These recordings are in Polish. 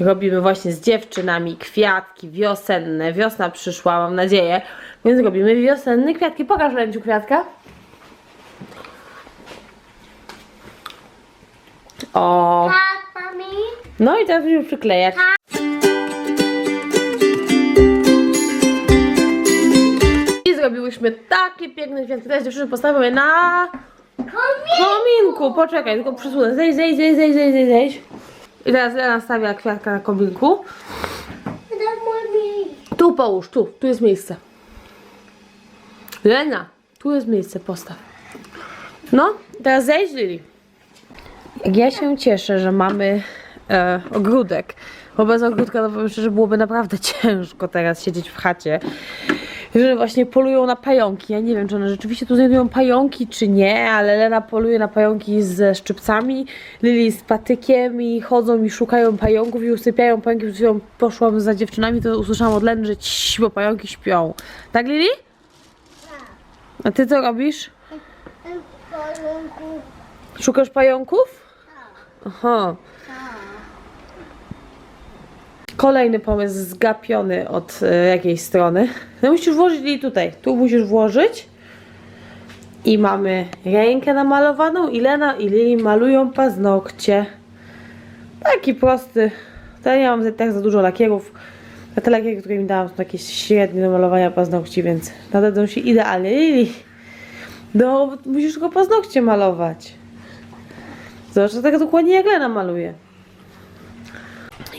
Robimy właśnie z dziewczynami kwiatki wiosenne. Wiosna przyszła, mam nadzieję. Więc robimy wiosenne kwiatki. Pokaż Lęciu kwiatka. O, no i teraz będziemy przyklejać. I zrobiłyśmy takie piękne kwiatki. Teraz dziewczyny postawimy na kominku. Poczekaj, tylko przesunę. Zejdź, zejdź, zejdź, zejdź, zejdź, zejdź, zejdź. I teraz Lena stawia kwiatka na kominku. Tu połóż, tu, tu jest miejsce. Lena, tu jest miejsce, postaw. No, teraz zejdź Lili. Jak ja się cieszę, że mamy e, ogródek. Bo bez ogródka to powiem szczerze, byłoby naprawdę ciężko teraz siedzieć w chacie. Że właśnie polują na pająki. Ja nie wiem, czy one rzeczywiście tu znajdują pająki, czy nie, ale Lena poluje na pająki ze szczypcami, Lili z patykiem i chodzą i szukają pająków i usypiają pająki. Przed chwilą poszłam za dziewczynami, to usłyszałam od Leny, że ciii, bo pająki śpią. Tak, Lili? A ty co robisz? Szukasz pająków? Aha. Kolejny pomysł zgapiony od e, jakiejś strony. No musisz włożyć jej tutaj. Tu musisz włożyć. I mamy rękę namalowaną. I Lena i Lili malują paznokcie. Taki prosty. To ja nie mam tak za dużo lakierów. A te lakiery, które mi dałam, są takie średnie do malowania paznokci, więc nadadzą się idealnie. Lili, no musisz tylko paznokcie malować. Zobacz, tak dokładnie jak Lena maluje.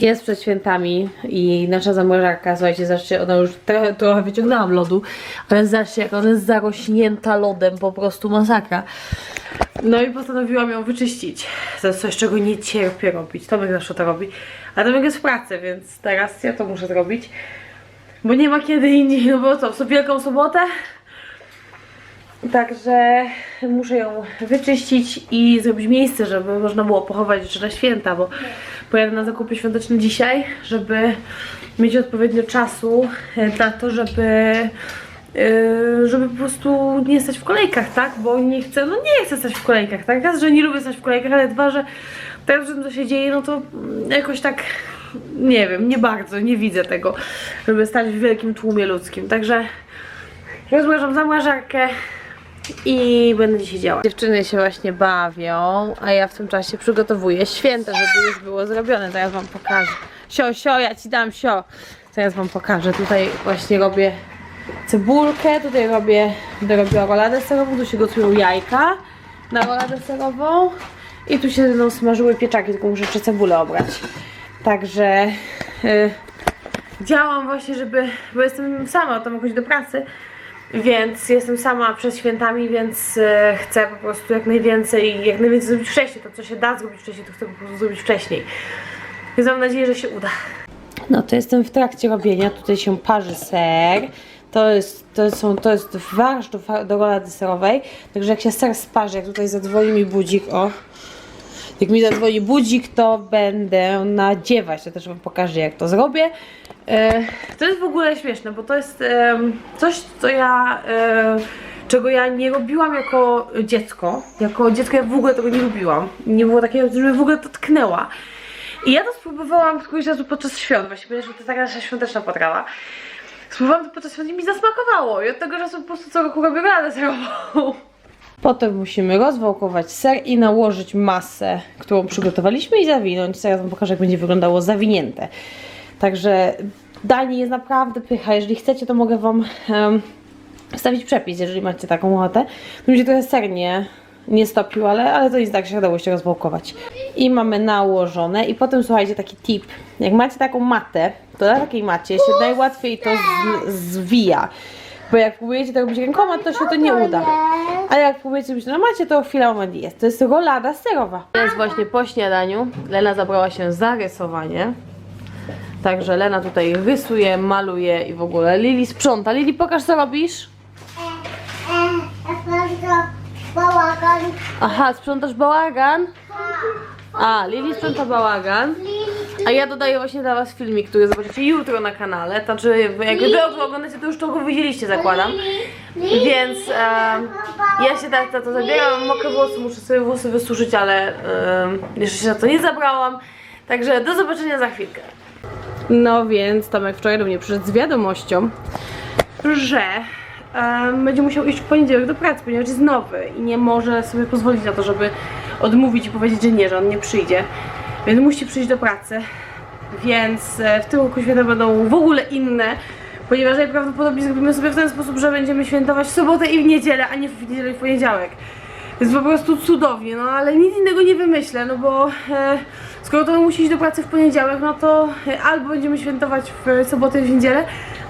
Jest przed świętami i nasza zamrażarka, słuchajcie, zobaczcie, ona już trochę, trochę wyciągnęłam lodu, ale zobaczcie, jak ona jest zarośnięta lodem, po prostu masakra. No i postanowiłam ją wyczyścić. To jest coś, czego nie cierpię robić. Tomek zawsze to robi. A Tomek jest w pracy, więc teraz ja to muszę zrobić. Bo nie ma kiedy indziej, no bo co, w Wielką Sobotę? Także muszę ją wyczyścić i zrobić miejsce, żeby można było pochować rzeczy na święta, bo pojadę na zakupy świąteczne dzisiaj, żeby mieć odpowiednio czasu e, na to, żeby e, żeby po prostu nie stać w kolejkach, tak? Bo nie chcę, no nie chcę stać w kolejkach, tak? Raz, że nie lubię stać w kolejkach, ale dwa, że teraz, że to się dzieje, no to jakoś tak nie wiem, nie bardzo, nie widzę tego, żeby stać w wielkim tłumie ludzkim. Także rozłożam zamrażarkę i będę dzisiaj działać. Dziewczyny się właśnie bawią, a ja w tym czasie przygotowuję święta, żeby już było zrobione. Teraz wam pokażę. Sio, sio, ja ci dam sio. Teraz wam pokażę. Tutaj właśnie robię cebulkę, tutaj robię, będę robiła roladę serową, tu się gotują jajka na roladę serową i tu się będą smażyły pieczaki, tylko muszę jeszcze cebulę obrać. Także y, działam właśnie, żeby, bo jestem sama, to chodzić do pracy, więc jestem sama przed świętami, więc e, chcę po prostu jak najwięcej, jak najwięcej zrobić wcześniej. To, co się da zrobić wcześniej, to chcę po prostu zrobić wcześniej. Więc mam nadzieję, że się uda. No to jestem w trakcie robienia. Tutaj się parzy ser. To jest, to są, to jest farsz do, do rolady serowej. Także jak się ser sparzy, jak tutaj zadzwoni mi budzik, o. Jak mi zadzwoni budzik, to będę nadziewać. Ja też Wam pokażę, jak to zrobię. E, to jest w ogóle śmieszne, bo to jest coś, co ja, e, czego ja nie robiłam jako dziecko. Jako dziecko ja w ogóle tego nie lubiłam. Nie było takiego, że mnie w ogóle to tknęła. I ja to spróbowałam któryś razu podczas świąt, właśnie ponieważ to taka nasza świąteczna potrawa. Spróbowałam to podczas świąt i mi zasmakowało. I od tego czasu po prostu co roku robię radę serową. Potem musimy rozwałkować ser i nałożyć masę, którą przygotowaliśmy i zawinąć. Zaraz wam pokażę, jak będzie wyglądało zawinięte. Także danie jest naprawdę pycha. Jeżeli chcecie, to mogę wam em, wstawić przepis, jeżeli macie taką ochotę. To mi się trochę ser nie, nie stopił, ale, ale to jest tak, że dało się rozwałkować. I mamy nałożone. I potem słuchajcie, taki tip. Jak macie taką matę, to na takiej macie się najłatwiej to zwija. Bo jak próbujecie to robić rękoma, to się to nie uda. A jak próbujecie robić to na macie, to chwila moment jest. To jest rolada serowa. Jest właśnie po śniadaniu. Lena zabrała się za rysowanie. Także Lena tutaj rysuje, maluje i w ogóle Lili sprząta. Lili, pokaż co robisz. E, bardzo bałagan. Aha, sprzątasz bałagan? A, Lili sprząta bałagan. A ja dodaję właśnie dla was filmik, który zobaczycie jutro na kanale. Znaczy, jak wy oglądacie, to już to widzieliście, zakładam. Więc em, ja się teraz za to zabieram. Mokre włosy, muszę sobie włosy wysuszyć, ale em, jeszcze się za to nie zabrałam. Także do zobaczenia za chwilkę. No więc Tomek wczoraj do mnie przyszedł z wiadomością, że em, będzie musiał iść w poniedziałek do pracy, ponieważ jest nowy i nie może sobie pozwolić na to, żeby odmówić i powiedzieć, że nie, że on nie przyjdzie. Więc musi przyjść do pracy. Więc e, w tym roku święta będą w ogóle inne, ponieważ najprawdopodobniej zrobimy sobie w ten sposób, że będziemy świętować w sobotę i w niedzielę, a nie w niedzielę i w poniedziałek. Jest po prostu cudownie, no ale nic innego nie wymyślę, no bo e, skoro to musi iść do pracy w poniedziałek, no to e, albo będziemy świętować w sobotę i w niedzielę,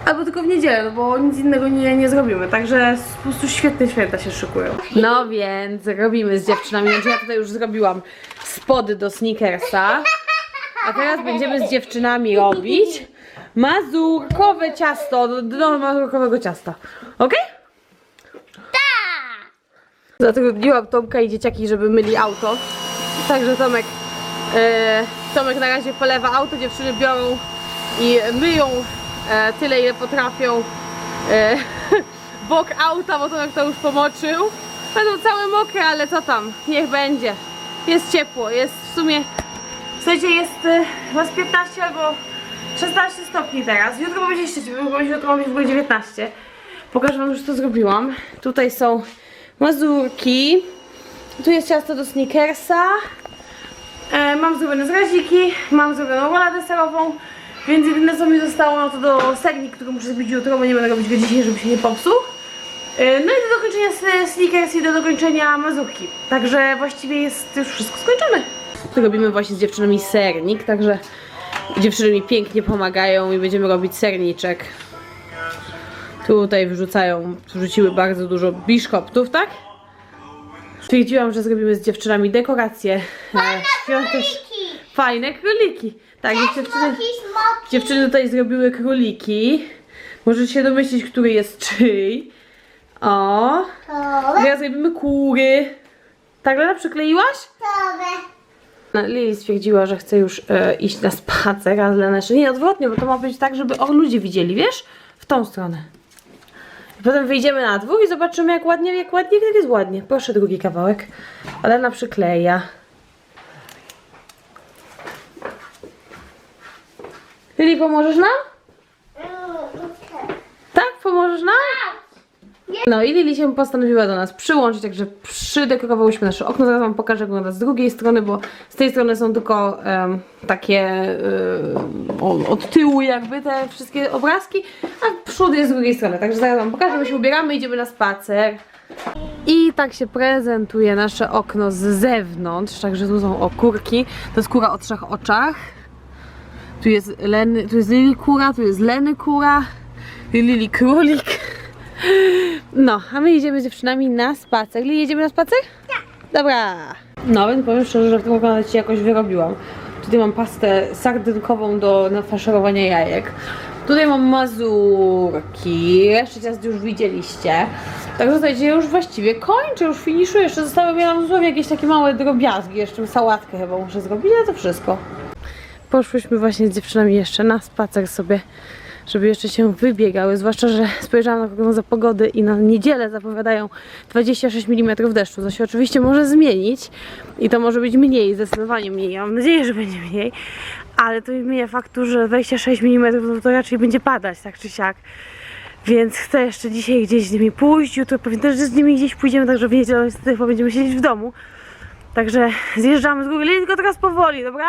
albo tylko w niedzielę, no bo nic innego nie, nie zrobimy. Także po prostu świetne święta się szykują. No więc robimy z dziewczynami, znaczy ja tutaj już zrobiłam spody do sneakersa, a teraz będziemy z dziewczynami robić mazurkowe ciasto, do, do mazurkowego ciasta. Okej? Zatrudniłam Tomka i dzieciaki, żeby myli auto. Także Tomek, e, Tomek na razie polewa auto, dziewczyny biorą i myją tyle, ile potrafią e, bok auta, bo Tomek to już pomoczył. Będą całe mokre, ale co tam, niech będzie. Jest ciepło, jest w sumie, słuchajcie, jest e, chyba z 15 albo 16 stopni teraz. Jutro będzie jeszcze cieplej, bo jutro ma być w ogóle 19. Pokażę wam już co zrobiłam. Tutaj są mazurki. Tu jest ciasto do sneakersa. E, mam zrobione zraziki, mam zrobioną rolę deserową, więc jedyne co mi zostało no to do sernik, który muszę zrobić jutro, bo nie będę robić go dzisiaj, żeby się nie popsuł. E, no i do dokończenia sneakers i do dokończenia mazurki. Także właściwie jest już wszystko skończone. Robimy właśnie z dziewczynami sernik, także dziewczyny mi pięknie pomagają i będziemy robić serniczek. Tutaj wyrzucają, wrzuciły bardzo dużo biszkoptów, tak? Stwierdziłam, że zrobimy z dziewczynami dekoracje świąteczne. Fajne króliki. Tak, więc dziewczyny, Smoki, smoki. dziewczyny tutaj zrobiły króliki. Możecie się domyślić, który jest czyj. O, To, teraz zrobimy kury. Tak, Lena, przykleiłaś? to, Lili stwierdziła, że chce już e, iść na spacer, a Lena jeszcze nie, odwrotnie, bo to ma być tak, żeby o, ludzie widzieli, wiesz? W tą stronę. I potem wyjdziemy na dwór i zobaczymy jak ładnie, jak ładnie, jak jest ładnie. Proszę drugi kawałek. Lena przykleja. Lili, pomożesz nam? Tak? Pomożesz nam? No i Lili się postanowiła do nas przyłączyć, także przydekorowałyśmy nasze okno. Zaraz wam pokażę, jak wygląda z drugiej strony, bo z tej strony są tylko em, takie em, od tyłu jakby te wszystkie obrazki, a przód jest z drugiej strony. Także zaraz wam pokażę, my się ubieramy, idziemy na spacer. I tak się prezentuje nasze okno z zewnątrz, także tu są okurki. To jest kura o trzech oczach. Tu jest Leny, tu jest Lili kura, tu jest Leny kura, Lili królik. No, a my idziemy z dziewczynami na spacer. Lili, jedziemy na spacer? Tak. Dobra. No, więc powiem szczerze, że w tym oglądać ci jakoś wyrobiłam. Tutaj mam pastę sardynkową do nafaszerowania jajek. Tutaj mam mazurki, resztę ciast już widzieliście. Także słuchajcie, ja już właściwie kończę, już finiszuję. Jeszcze zostały mi nam dosłownie jakieś takie małe drobiazgi. Jeszcze sałatkę chyba muszę zrobić, ale to wszystko. Poszłyśmy właśnie z dziewczynami jeszcze na spacer sobie, żeby jeszcze się wybiegały. Zwłaszcza, że spojrzałam na prognozę pogody i na niedzielę zapowiadają 26 mm deszczu. To się oczywiście może zmienić i to może być mniej, zdecydowanie mniej. Ja mam nadzieję, że będzie mniej, ale to nie zmienia faktu, że 26 mm no to raczej będzie padać, tak czy siak. Więc chcę jeszcze dzisiaj gdzieś z nimi pójść, jutro pewnie też z nimi gdzieś pójdziemy, także w niedzielę niestety będziemy siedzieć w domu. Także zjeżdżamy z góry, tylko teraz powoli, dobra?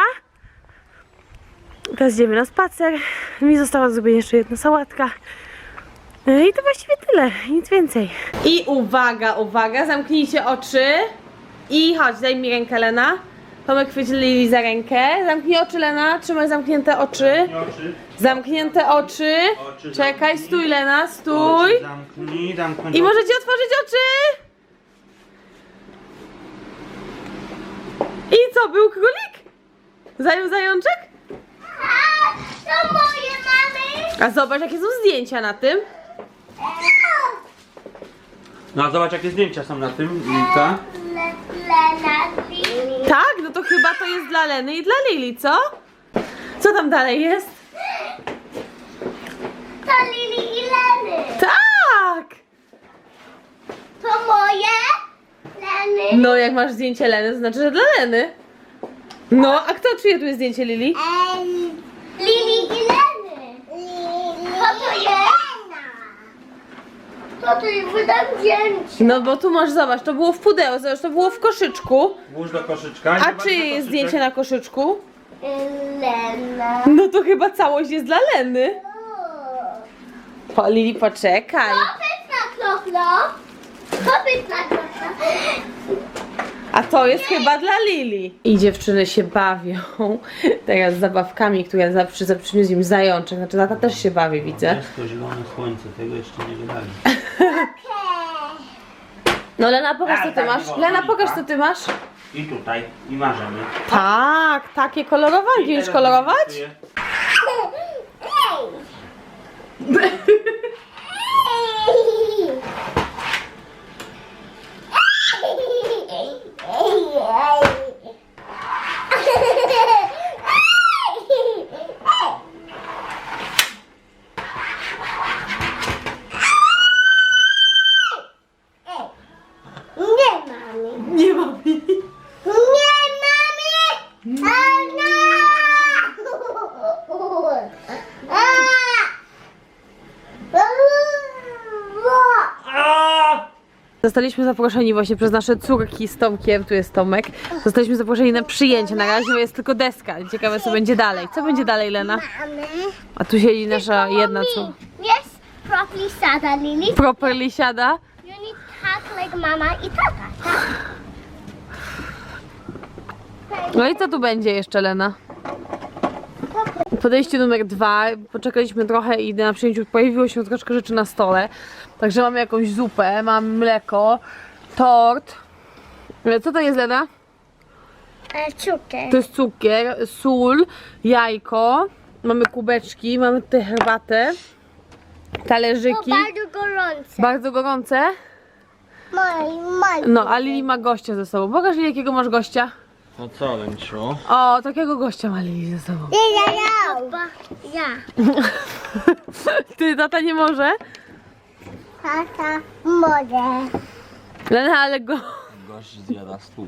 Teraz idziemy na spacer. Mi została zrobienia jeszcze jedna sałatka. E, I to właściwie tyle, nic więcej. I uwaga, uwaga, zamknijcie oczy. I chodź, daj mi rękę, Lena. Tomek chwyci Lili za rękę. Zamknij oczy, Lena. Trzymaj zamknięte oczy. Oczy. Zamknięte oczy. Oczy Czekaj, zamknij. stój, Lena, stój. Oczy Zamknij, zamknij. I możecie otworzyć oczy. I co, był królik? Zajął zajączek? A, to moje mamy. A zobacz, jakie są zdjęcia na tym. No a zobacz jakie zdjęcia są na tym, Lilka. Le, Lena, Lili. Tak, no to chyba to jest dla Leny i dla Lili, co? Co tam dalej jest? To Lili i Leny. Tak! To moje. Leny. No jak masz zdjęcie Leny, to znaczy, że dla Leny. No, a kto czyje tu jest zdjęcie Lili? Lili i Leny. Co to jest? Co to jest? Wydam zdjęcie. No bo tu masz, zobacz, to było w pudełku, zobacz, to było w koszyczku. Włóż do koszyczka. i A zobacz na jest koszyczek. zdjęcie na koszyczku? Lena. No to chyba całość jest dla Leny. Po, Lili, poczekaj. Powiedz na kroklo. Powiedz na kroklo. A to jest chyba dla Lili. I dziewczyny się bawią teraz z zabawkami, które zawsze za- przyniósł im zajączek. Znaczy tata też się bawi, widzę. Jest to zielone słońce, tego jeszcze nie wydali. No Lena, pokaż co ty tak, masz. Lena, pokaż tak? co ty masz. I tutaj, i marzymy. Tak, takie kolorowanki. Umiesz kolorować? Nie mamy. Nie mam. Nie mamy. Anna. Zostaliśmy zaproszeni właśnie przez nasze córki z Tomkiem, tu jest Tomek. Zostaliśmy zaproszeni na przyjęcie. Na razie jest tylko deska. Ciekawe co będzie dalej. Co będzie dalej, Lena? A tu siedzi nasza jedna córka. Jest properly Lily. Properly siada. You need to like mama i tata, tak? No i co tu będzie jeszcze, Lena? Podejście numer dwa. Poczekaliśmy trochę i na przyjęciu pojawiło się troszkę rzeczy na stole. Także mamy jakąś zupę, mamy mleko, tort. E, Co to jest, Lena? E, cukier. To jest cukier, sól, jajko. Mamy kubeczki, mamy tutaj herbatę, talerzyki. bardzo gorące. Bardzo gorące. Moj, moj. No, a Lili ma gościa ze sobą. Pokaż Lili, jakiego masz gościa. No co, Lenciu? O, takiego gościa ma Lili ze sobą. Ja, ja, ja. Ty, tata nie może? Tata, mogę. Lena, ale go... Gość zjada stół.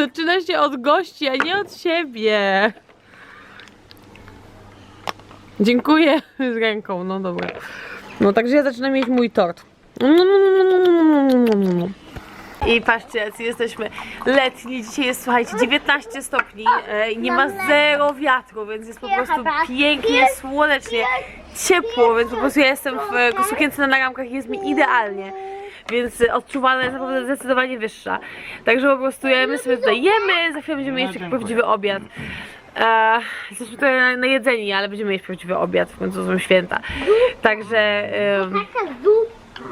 Zaczyna się od gości, a nie od siebie. Dziękuję z ręką, no dobra. No także ja zaczynam mieć mój tort. I patrzcie, jacy jesteśmy letni. Dzisiaj jest, słuchajcie, 19 stopni e, i nie ma zero wiatru, więc jest po prostu pięknie, słonecznie, ciepło, więc po prostu ja jestem w e, sukience na ramkach i jest mi idealnie. Więc e, odczuwalna jest naprawdę zdecydowanie wyższa. Także po prostu ja- my sobie tutaj jemy, za chwilę będziemy jeść taki prawdziwy obiad. E, jesteśmy tutaj na- najedzeni, ale będziemy jeść prawdziwy obiad, w końcu są święta. Także e, Taka zupa.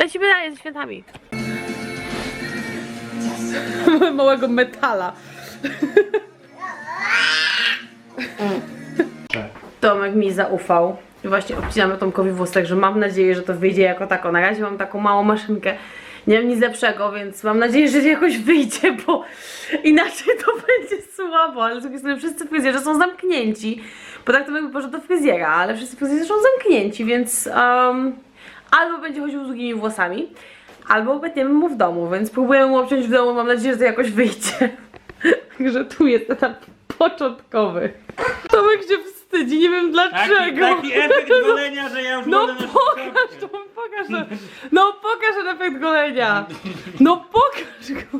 lecimy dalej ze świętami. Małego metala. Tomek mi zaufał. I właśnie obcinamy Tomkowi włos, także mam nadzieję, że to wyjdzie jako tako. Na razie mam taką małą maszynkę. Nie mam nic lepszego, więc mam nadzieję, że jakoś wyjdzie, bo inaczej to będzie słabo. Ale z drugiej strony wszyscy fryzjerzy są zamknięci. Bo tak to bym poszedł do fryzjera, ale wszyscy fryzjerzy są zamknięci, więc um, albo będzie chodził z długimi włosami, albo obetniemy mu w domu, więc próbujemy mu obciąć w domu. Mam nadzieję, że to jakoś wyjdzie. Także tu jest etap początkowy. Tomek się wstydzi, nie wiem Taki, dlaczego. taki efekt golenia, że ja już No wolę na pokaż to, pokaż to. No pokaż ten efekt golenia. No pokaż go.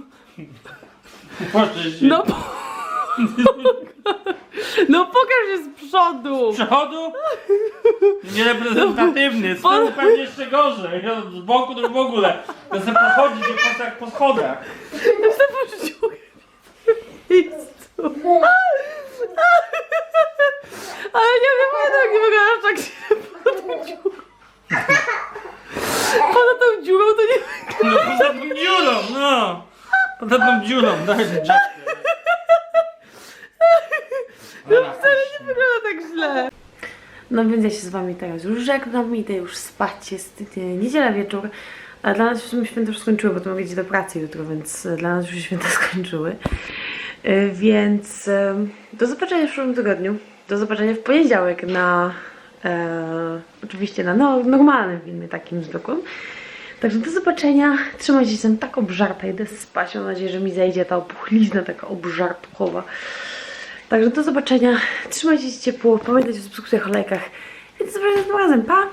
Proszę się. No, po... no pokaż się z przodu. Z przodu? Niereprezentatywny, z tyłu pewnie jeszcze gorzej. Ja Z boku to w ogóle. To sobie pochodzi się po, jak po schodach. Chcę poczuć. Ale nie wiem, jak nie wyglądasz tak się pod dziurą. Poza tą dziurą to nie No poza tą dziurą, no. Poza tą dziurą, daj mi czapkę. Dobra, wcale nie wygląda tak źle. No więc ja się z wami teraz już żegnam, idę już spać, jest niedziela wieczór. A dla nas już święta już skończyły, bo to mogę iść do pracy jutro, więc e, dla nas już się święta skończyły. E, Więc e, do zobaczenia w przyszłym tygodniu. Do zobaczenia w poniedziałek na e, oczywiście na no, normalnym filmie, takim zwykłym. Także do zobaczenia. Trzymajcie się, jestem tak obżarta, idę spać. Mam nadzieję, że mi zejdzie ta opuchlizna taka obżartuchowa. Także do zobaczenia. Trzymajcie się ciepło. Pamiętajcie o subskrypcjach, o lajkach. I do zobaczenia razem. Pa!